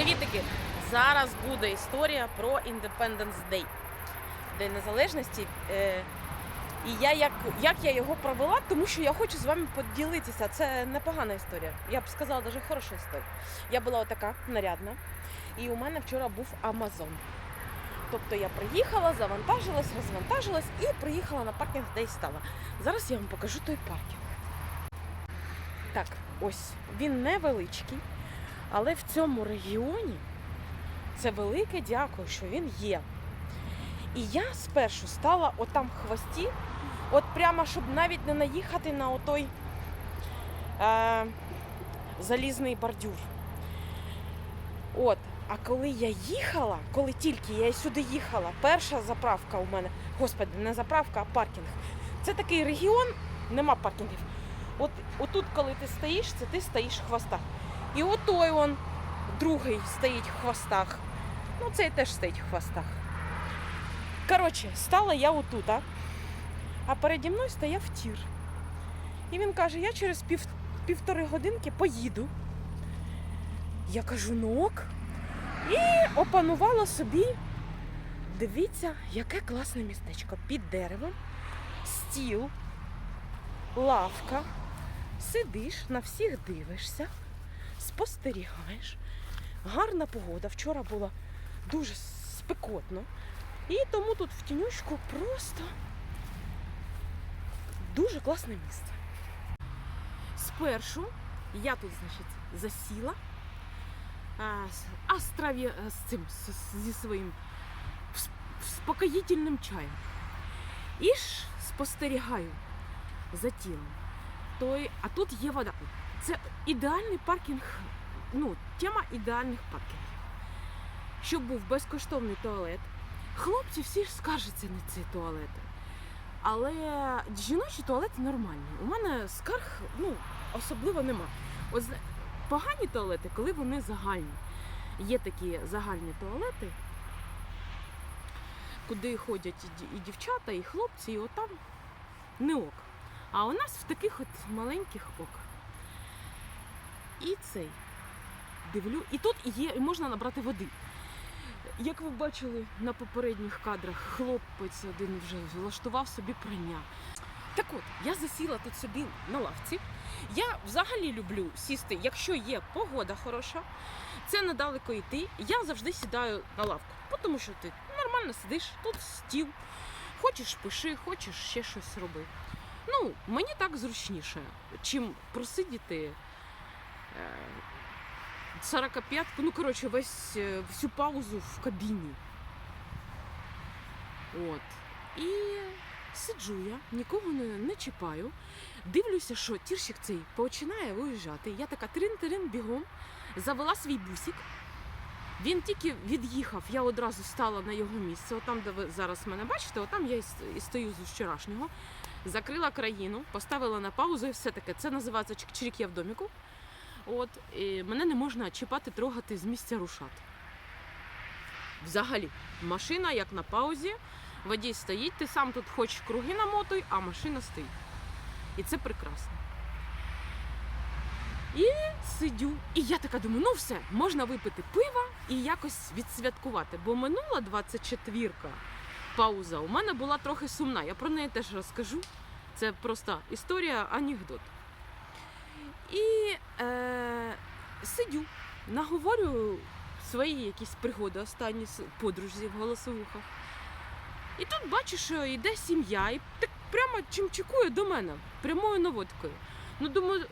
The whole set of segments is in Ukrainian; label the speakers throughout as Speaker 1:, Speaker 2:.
Speaker 1: Привітики! Зараз буде історія про Independence Day, День Незалежності. Е, І я як, як я його провела, тому що я хочу з вами поділитися. Це непогана історія. Я б сказала, навіть хороша історія. Я була отака нарядна, і у мене вчора був Амазон. Тобто я приїхала, завантажилась, розвантажилась і приїхала на паркінг, де й стала. Зараз я вам покажу той паркінг. Так, ось він невеличкий, але в цьому регіоні це велике дякую, що він є. І я спершу стала отам в хвості, от прямо, щоб навіть не наїхати на отой е, залізний бордюр. От, а коли я їхала, коли тільки я сюди їхала, перша заправка у мене, господи, не заправка, а паркінг. Це такий регіон, нема паркінгів. От отут, коли ти стоїш, це ти стоїш в хвостах. І отой он, другий стоїть в хвостах. Ну, цей теж стоїть в хвостах. Коротше, стала я отут, а, а переді мною стояв тір. І він каже: я через пів, півтори годинки поїду. Я кажу, ну ок. І опанувала собі. Дивіться, яке класне містечко. Під деревом, стіл, лавка. Сидиш, на всіх дивишся, спостерігаєш. Гарна погода. Вчора було дуже спекотно. І тому тут в тінючку просто дуже класне місце. Спершу я тут, значить, засіла а, з, а з цим зі своїм спокоїтельним чаєм. І ж спостерігаю за тілом. Той, а тут є вода. Це ідеальний паркінг, ну, тема ідеальних паркінгів. Щоб був безкоштовний туалет. Хлопці всі ж скаржаться на ці туалети. Але жіночі туалети нормальні. У мене скарг ну, особливо нема. От погані туалети, коли вони загальні. Є такі загальні туалети, куди ходять і дівчата, і хлопці, і отам не ок. А у нас в таких от маленьких ок. І цей. Дивлю. І тут є, можна набрати води. Як ви бачили на попередніх кадрах, хлопець один вже влаштував собі прання. Так от, я засіла тут собі на лавці. Я взагалі люблю сісти, якщо є погода хороша, це недалеко йти. Я завжди сідаю на лавку, тому що ти нормально сидиш, тут стіл. Хочеш пиши, хочеш ще щось роби. Ну, мені так зручніше, чим просидіти. Е, 45-ку, ну коротше, весь е, всю паузу в кабіні. От. І сиджу я, нікого не, не чіпаю. Дивлюся, що тірщик цей починає виїжджати. Я така трин-трин бігом, завела свій бусик. Він тільки від'їхав, я одразу стала на його місце. Отам, де ви зараз мене бачите, отам я і стою з вчорашнього. Закрила країну, поставила на паузу і все таке. Це називається чик-чирік я в доміку. От, і мене не можна чіпати, трогати з місця рушати. Взагалі, машина як на паузі, водій стоїть, ти сам тут хочеш круги намотуй, а машина стоїть. І це прекрасно. І сидю, і я така думаю, ну все, можна випити пива і якось відсвяткувати. Бо минула 24-ка пауза у мене була трохи сумна. Я про неї теж розкажу. Це просто історія, анекдот. І е, сидю, наговорю свої якісь пригоди останні з подружзі в голосовухах. І тут бачу, що йде сім'я, і так прямо чимчикує до мене, прямою наводкою. Ну, думаю,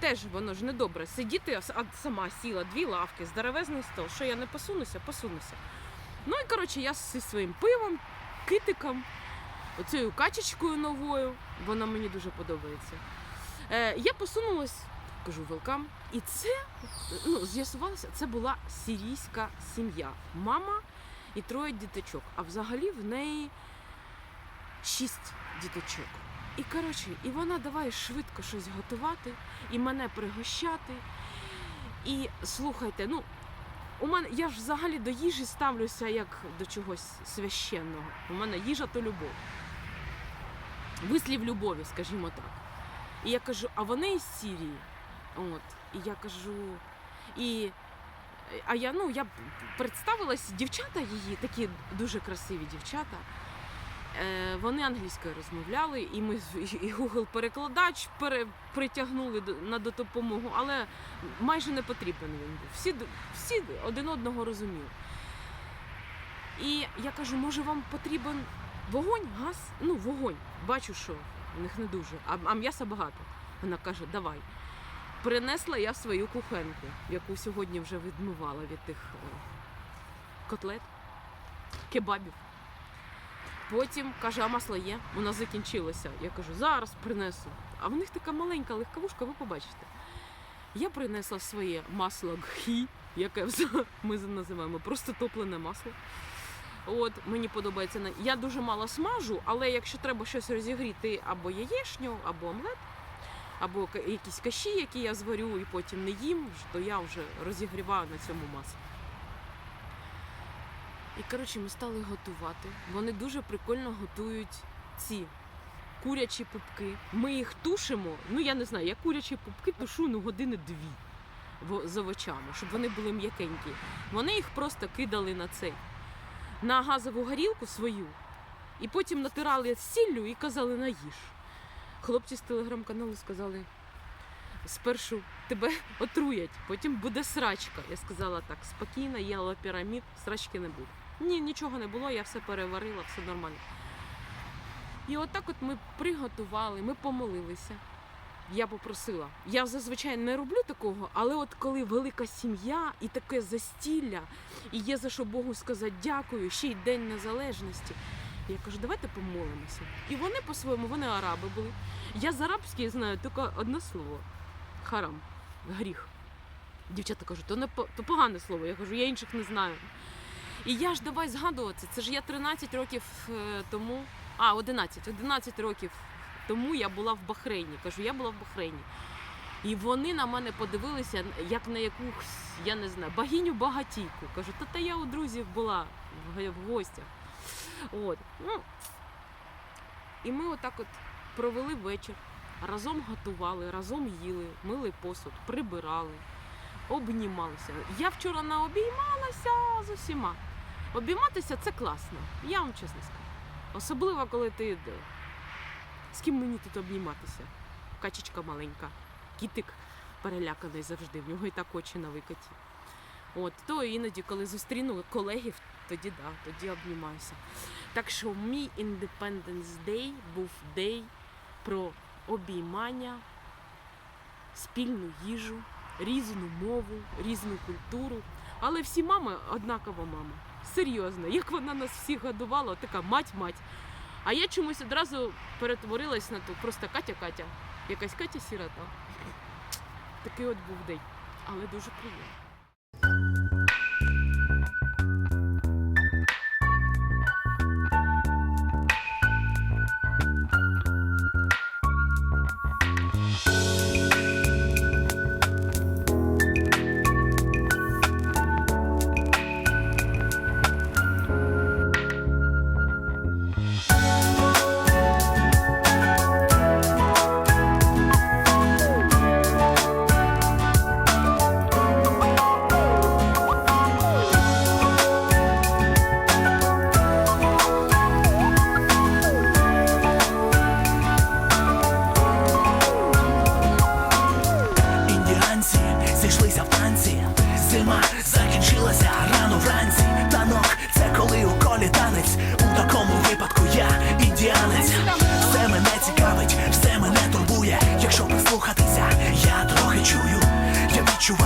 Speaker 1: теж воно ж недобре. Сидіти, а сама сіла, дві лавки, здоровезний стол. Що я не посунуся, посунуся. Ну і коротше, я зі своїм пивом, китиком, оцією качечкою новою, вона мені дуже подобається. Е, я посунулась, кажу велкам. І це ну, з'ясувалося, це була сирійська сім'я. Мама і троє діточок. А взагалі в неї шість діточок. І коротше, і вона давай швидко щось готувати, і мене пригощати. І слухайте, ну. У мене я ж взагалі до їжі ставлюся як до чогось священного. У мене їжа то любов. Вислів любові, скажімо так. І я кажу, а вони із Сірії. От. І я кажу, і А я ну я представилась, дівчата її, такі дуже красиві дівчата. Е, вони англійською розмовляли, і ми і Google перекладач пере, притягнули на допомогу, але майже не потрібен він був. Всі, всі один одного розуміли. І я кажу, може вам потрібен вогонь, газ? Ну, вогонь. Бачу, що в них не дуже, а, а м'яса багато. Вона каже, давай. Принесла я свою кухенку, яку сьогодні вже відмивала від тих е, котлет, кебабів. Потім каже, а масло є, воно закінчилося. Я кажу, зараз принесу. А в них така маленька легковушка, ви побачите. Я принесла своє масло гхі, яке ми називаємо просто топлене масло. От, мені подобається. Я дуже мало смажу, але якщо треба щось розігріти або яєчню, або омлет, або якісь каші, які я зварю і потім не їм, то я вже розігріваю на цьому маслі. І коротше, ми стали готувати. Вони дуже прикольно готують ці курячі пупки. Ми їх тушимо. Ну я не знаю, я курячі пупки тушу ну години дві з овочами, щоб вони були м'якенькі. Вони їх просто кидали на цей на газову горілку свою, і потім натирали сіллю і казали на їж. Хлопці з телеграм-каналу сказали: спершу тебе отруять, потім буде срачка. Я сказала так, спокійно, їла пірамід, срачки не буде. Ні, нічого не було, я все переварила, все нормально. І отак от ми приготували, ми помолилися. Я попросила. Я зазвичай не роблю такого, але от коли велика сім'я і таке застілля, і є за що Богу сказати дякую, ще й День Незалежності. Я кажу, давайте помолимося. І вони по-своєму, вони араби були. Я з арабської знаю тільки одне слово харам, гріх. Дівчата кажуть, то не то погане слово. Я кажу, я інших не знаю. І я ж давай згадувати. Це ж я 13 років е, тому, а 11, 11 років тому я була в Бахрейні. Кажу, я була в Бахрейні. І вони на мене подивилися, як на якусь, я не знаю, богиню багатійку. Кажу, та та я у друзів була в гостях. От. Ну, і ми отак от провели вечір, разом готували, разом їли, мили посуд, прибирали, обнімалися. Я вчора наобіймалася з усіма. Обійматися це класно, я вам чесно скажу. Особливо, коли ти з ким мені тут обніматися? Качечка маленька, кітик переляканий завжди, в нього і так очі на викаті. От, то іноді, коли зустріну колегів, тоді да, тоді обнімаюся. Так що мій Independence Day був день про обіймання, спільну їжу, різну мову, різну культуру. Але всі мами однакова мама. Серйозно, як вона нас всіх годувала, така мать-мать. А я чомусь одразу перетворилась на ту просто Катя-Катя. Якась Катя сірота. Такий от був день. Але дуже приємно.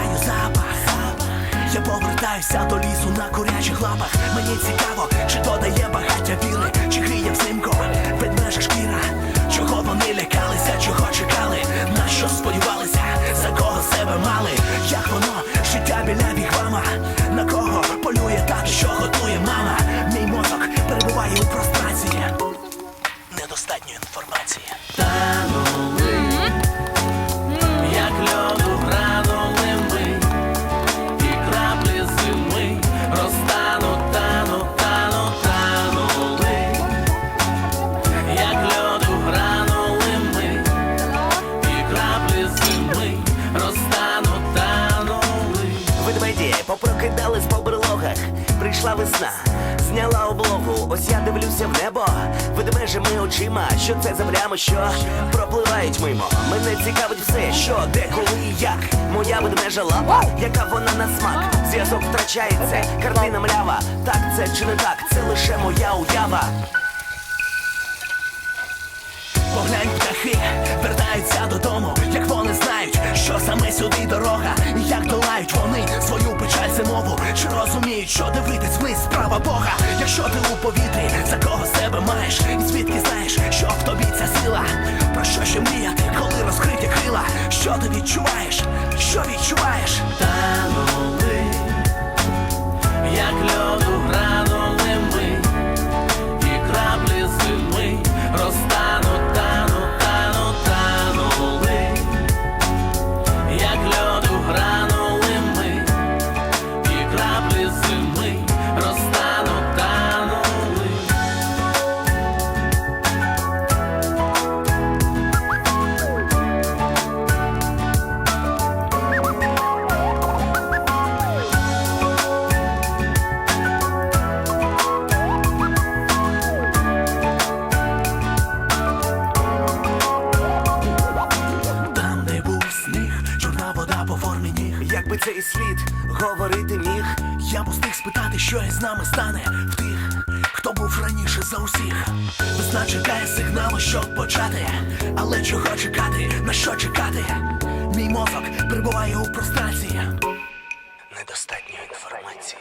Speaker 2: Відчуваю запах. Я повертаюся до лісу на курячих лапах. Мені цікаво, чи додає багаття віри, чи гріє взимку ведмежа шкіра. Чого вони лякалися, чого чекали, на що сподівалися, за кого себе мали, як воно, життя біля вігвама, на кого полює так, що готує мама. І краплі зими розтануть, танули. Ведмеді
Speaker 3: Прокидались по берлогах, прийшла весна, зняла облогу, ось я дивлюся в небо, ведмежими очима, що це за плями, що пропливають мимо. Мене цікавить все, що, де, коли і як. Моя ведмежа лапа, яка вона на смак. Зв'язок втрачається, картина млява. Так це чи не так, це лише моя уява. Поглянь, птахи вертаються додому, як вони знають, що саме сюди дорога, і як долають вони свою чи розуміють, що дивитись ми справа Бога, якщо ти у повітрі, за кого себе маєш, і звідки знаєш, що в тобі ця сила, про що ще мріяти, коли розкриті крила, що ти відчуваєш, що відчуваєш? Та як був раніше за усіх. Весна чекає сигналу, щоб почати. Але чого чекати, на що чекати? Мій мозок перебуває у прострації. Недостатньо інформації.